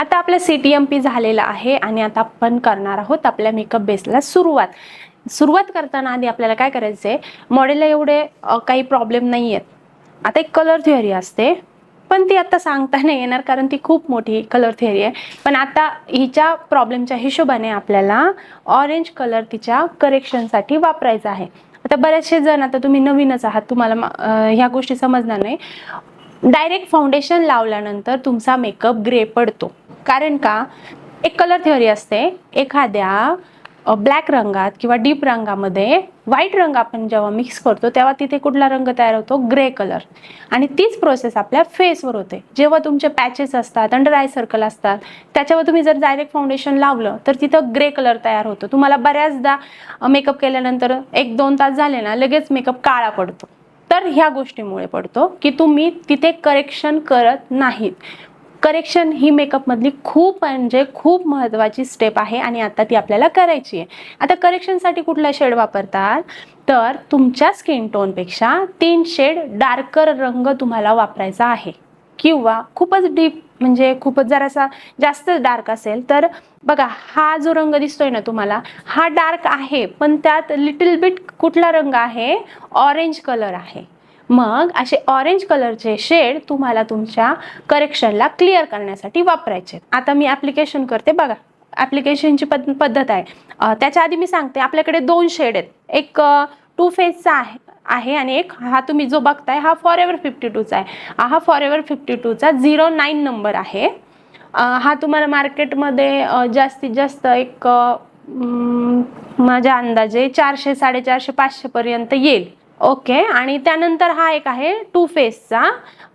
आता आपलं C T M P झालेलं आहे आणि आता आपण करणार आहोत आपल्या मेकअप बेसला सुरुवात. सुरुवात करताना आधी आपल्याला काय करायचं आहे मॉडेलला एवढे काही प्रॉब्लेम नाही आहेत आता एक कलर थिअरी असते पण ती आता सांगता नाही येणार कारण ती खूप मोठी कलर थिअरी आहे. पण आता हिच्या प्रॉब्लेमच्या हिशोबाने आपल्याला ऑरेंज कलर तिच्या करेक्शनसाठी वापरायचा आहे. आता बरेचसे जण आता तुम्ही नवीनच आहात तुम्हाला ह्या गोष्टी समजणार नाही. डायरेक्ट फाउंडेशन लावल्यानंतर तुमचा मेकअप ग्रे पडतो. कारण का? एक कलर थिअरी असते. एखाद्या ब्लॅक रंगात किंवा डीप रंगामध्ये व्हाईट रंग आपण जेव्हा मिक्स करतो तेव्हा तिथे कुठला रंग तयार होतो? ग्रे कलर आणि तीच प्रोसेस आपल्या फेसवर होते. जेव्हा तुमचे पॅचेस असतात अंडर आय सर्कल असतात त्याच्यावर तुम्ही जर डायरेक्ट फाउंडेशन लावलं तर तिथं ग्रे कलर तयार होतो. तुम्हाला बऱ्याचदा मेकअप केल्यानंतर एक दोन तास झाले ना लगेच मेकअप काळा पडतो. तर ह्या गोष्टीमुळे पडतो की तुम्ही तिथे करेक्शन करत नाहीत. करेक्शन ही मेकअपमधली खूप म्हणजे खूप महत्त्वाची स्टेप आहे आणि आता ती आपल्याला करायची आहे. आता करेक्शनसाठी कुठला शेड वापरतात? तर तुमच्या स्किन टोनपेक्षा तीन शेड डार्कर रंग तुम्हाला वापरायचा आहे. किंवा खूपच डीप म्हणजे खूपच जरासा जास्त डार्क असेल तर बघा हा जो रंग दिसतोय ना तुम्हाला हा डार्क आहे पण त्यात लिटिल बिट कुठला रंग आहे? ऑरेंज कलर आहे. मग असे ऑरेंज कलरचे शेड तुम्हाला तुमच्या करेक्शनला क्लिअर करण्यासाठी वापरायचे आता मी ॲप्लिकेशन करते बघा. ॲप्लिकेशनची पद पद्धत आहे. त्याच्या आधी मी सांगते आपल्याकडे दोन शेड आहेत. एक टू फेजचा आहे आहे आणि एक हा तुम्ही जो बघताय हा फॉर एव्हर फिफ्टी टूचा आहे हा फॉर एव्हर फिफ्टी टूचा झिरो नाईन नंबर आहे हा तुम्हाला मार्केटमध्ये जास्तीत जास्त एक माझ्या अंदाजे चारशे साडेचारशे पाचशेपर्यंत येईल. ओके? आणि त्यानंतर हा एक आहे टू फेसचा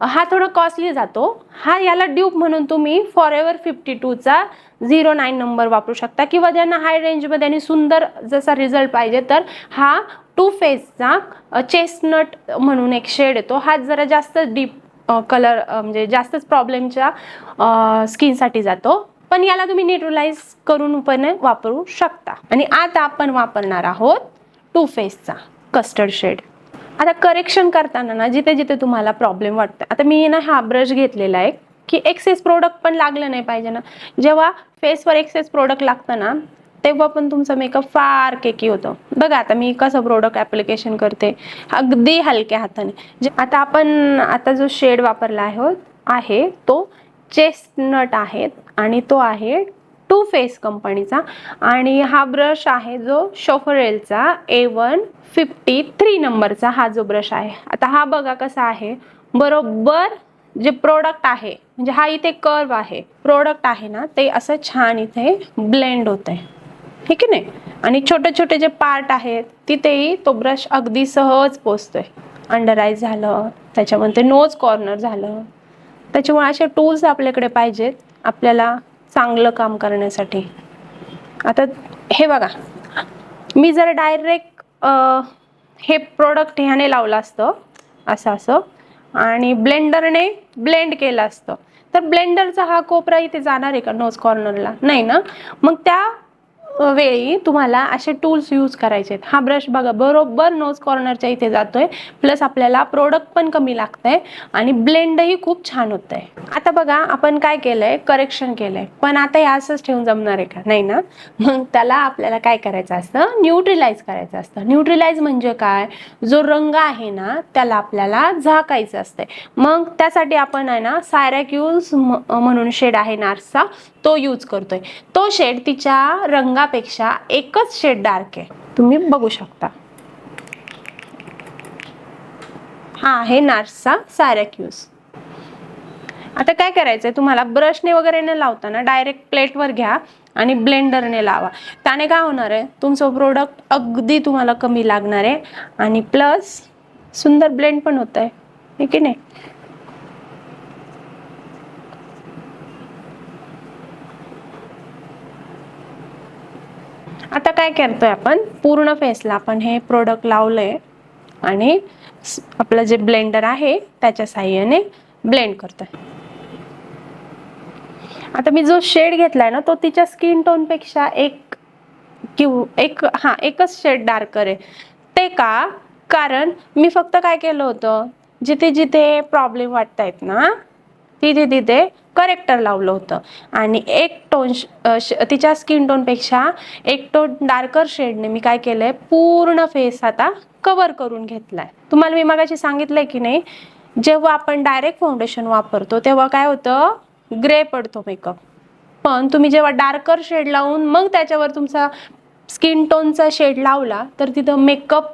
हा थोडा कॉस्टली जातो. हा याला ड्यूप म्हणून तुम्ही फॉर एव्हर फिफ्टी टूचा झिरो नाईन नंबर वापरू शकता. किंवा ज्यांना हाय रेंजमध्ये आणि सुंदर जसा रिझल्ट पाहिजे तर हा टू फेसचा चेस्टनट म्हणून एक शेड येतो. हा जरा जास्त डीप कलर म्हणजे जास्तच प्रॉब्लेमच्या स्किनसाठी जातो. पण याला तुम्ही न्यूट्रलाइज करून पण वापरू शकता. आणि आता आपण वापरणार आहोत टू फेसचा कस्टर्ड शेड आता करेक्शन करताना ना जिथे जिथे तुम्हाला प्रॉब्लेम वाटतं. आता मी ना हा ब्रश घेतलेला आहे की एक्सेस प्रोडक्ट पण लागलं नाही पाहिजे ना. जेव्हा फेसवर एक्सेस प्रोडक्ट लागतं ना तेव्हा पण तुमचं मेकअप फार केकी होतं. बघा आता मी कसं प्रोडक्ट ॲप्लिकेशन करते. अगदी हलक्या हाताने. जे आता आपण आता जो शेड वापरला आहे आहे तो चेस्टनट आहे आणि तो आहे टू फेस कंपनीचा. आणि हा ब्रश आहे जो शोफरेलचा ए वन फिफ्टी थ्री नंबरचा हा जो ब्रश आहे. आता हा बघा कसा आहे. बरोबर जे प्रोडक्ट आहे म्हणजे हा इथे कर्व आहे प्रोडक्ट आहे ना ते असं छान इथे ब्लेंड होतं आहे ठीक आहे नाही आणि छोटे छोटे जे पार्ट आहेत तिथेही तो ब्रश अगदी सहज पोचतोय. अंडर आय झालं त्याच्यामध्ये नोज कॉर्नर झालं. त्याच्यामुळे असे टूल्स आपल्याकडे पाहिजेत आपल्याला चांगलं काम करण्यासाठी. आता हे बघा. मी जर डायरेक्ट हे प्रोडक्ट ह्याने लावलं असतं असं असं आणि ब्लेंडरने ब्लेंड केलं असतं तर ब्लेंडरचा हा कोपरा इथे जाणार आहे का नोज कॉर्नरला नाही ना? मग त्या वेळी तुम्हाला असे टूल्स यूज करायचे आहेत. हा ब्रश बघा बरोबर नोज कॉर्नरच्या इथे जातोय. प्लस आपल्याला प्रोडक्ट पण कमी लागतंय आणि ब्लेंडही खूप छान होत आहे आता बघा आपण काय केलंय? करेक्शन केलंय. पण आता हे असंच ठेवून जमणार आहे का? नाही ना? मग त्याला आपल्याला काय करायचं असतं? न्यूट्रिलाइज करायचं असतं. न्यूट्रिलाइज म्हणजे काय? जो रंग आहे ना त्याला आपल्याला झाकायचं असतंय. मग त्यासाठी आपण आहे ना सायरॅक्यूज म्हणून शेड आहे नार्सचा तो यूज करतोय. तो शेड तिच्या रंगापेक्षा एकच शेड डार्क आहे. तुम्ही बघू शकता. हा आहे नार्सचा यूज आता काय करायचंय? तुम्हाला ब्रशने वगैरे न लावताना डायरेक्ट प्लेटवर घ्या आणि ब्लेंडरने लावा. त्याने काय होणार आहे? तुमचं प्रोडक्ट अगदी तुम्हाला कमी लागणार आहे आणि प्लस सुंदर ब्लेंड पण होत आहे की नाही? आता काय करतोय आपण? पूर्ण फेसला आपण हे प्रोडक्ट लावलंय आणि आपलं जे ब्लेंडर आहे त्याच्या साह्याने ब्लेंड करतोय. आता मी जो शेड घेतलाय ना तो तिच्या स्किन टोनपेक्षा एक किंवा एक हा एकच शेड डार्कर आहे. ते का? कारण मी फक्त काय केलं होतं? जिथे जिथे प्रॉब्लेम वाटतायत ना तिथे तिथे करेक्टर लावलं होतं. आणि एक टोन श- तिच्या स्किन टोनपेक्षा एक टोन डार्कर शेडने मी काय केलंय पूर्ण फेस आता कवर करून घेतलाय. तुम्हाला मी मगाशी सांगितलंय की नाही जेव्हा आपण डायरेक्ट फाउंडेशन वापरतो तेव्हा काय होतं? ग्रे पडतो मेकअप पण तुम्ही जेव्हा डार्कर शेड लावून मग त्याच्यावर तुमचा स्किन टोनचा शेड लावला तर तिथं मेकअप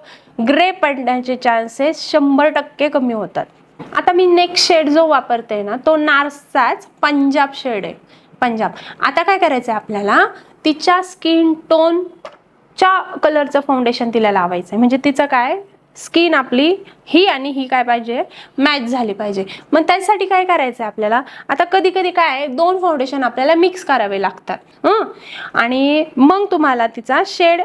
ग्रे पडण्याचे चान्सेस शंभर टक्के कमी होतात. आता मी नेक्स्ट शेड जो वापरते ना तो नार्सचाच पंजाब शेड आहे. पंजाब. आता काय करायचं आहे आपल्याला? तिच्या स्किन टोनच्या कलरचं फाउंडेशन तिला लावायचं आहे म्हणजे तिचं काय? स्किन आपली ही आणि ही काय पाहिजे? मॅच झाली पाहिजे. मग त्यासाठी काय करायचं आहे आपल्याला? आता कधी कधी काय आहे, दोन फाउंडेशन आपल्याला मिक्स करावे लागतात. आणि मग तुम्हाला तिचा शेड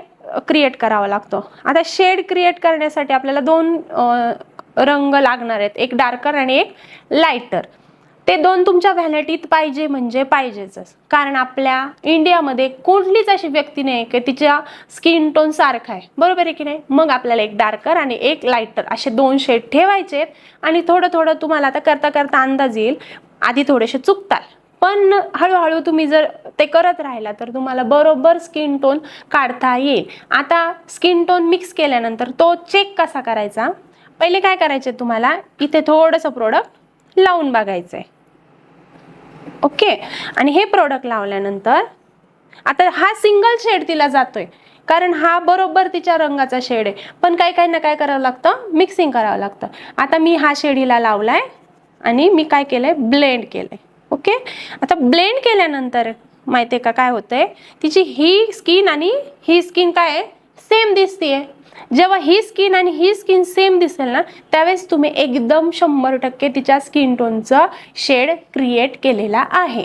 क्रिएट करावा लागतो. आता शेड क्रिएट करण्यासाठी आपल्याला दोन रंग लागणार आहेत एक डार्कर आणि एक लाईटर ते दोन तुमच्या व्हॅलेटीत पाहिजे म्हणजे पाहिजेच कारण आपल्या इंडियामध्ये कुठलीच अशी व्यक्ती नाही की तिच्या स्किन टोन सारखा आहे. बरोबर आहे की नाही? मग आपल्याला एक डार्कर आणि एक लाईटर असे दोन शेड ठेवायचे आणि थोडं थोडं तुम्हाला आता करता करता अंदाज येईल. आधी थोडेसे चुकताल. पण हळूहळू तुम्ही जर ते करत राहिला तर तुम्हाला बरोबर स्किन टोन काढता येईल. आता स्किन टोन मिक्स केल्यानंतर तो चेक कसा करायचा? पहिले काय करायचे तुम्हाला? इथे थोडंसं प्रोडक्ट लावून बघायचं आहे ओके आणि हे प्रोडक्ट लावल्यानंतर आता हा सिंगल शेड तिला जातोय. कारण हा बरोबर तिच्या रंगाचा शेड आहे. पण काही काही ना काय करावं लागतं. मिक्सिंग करावं लागतं. आता मी हा शेड हिला लावलाय आणि मी काय केलंय? ब्लेंड केलंय. ओके आता ब्लेंड केल्यानंतर माहिती आहे का काय होतंय? तिची ही स्किन आणि ही स्किन काय आहे? सेम दिसतीये. जेव्हा ही स्किन आणि ही स्किन सेम दिसेल ना त्यावेळेस तुम्ही एकदम शंभर टक्के तिच्या स्किन टोनचं शेड क्रिएट केलेला आहे.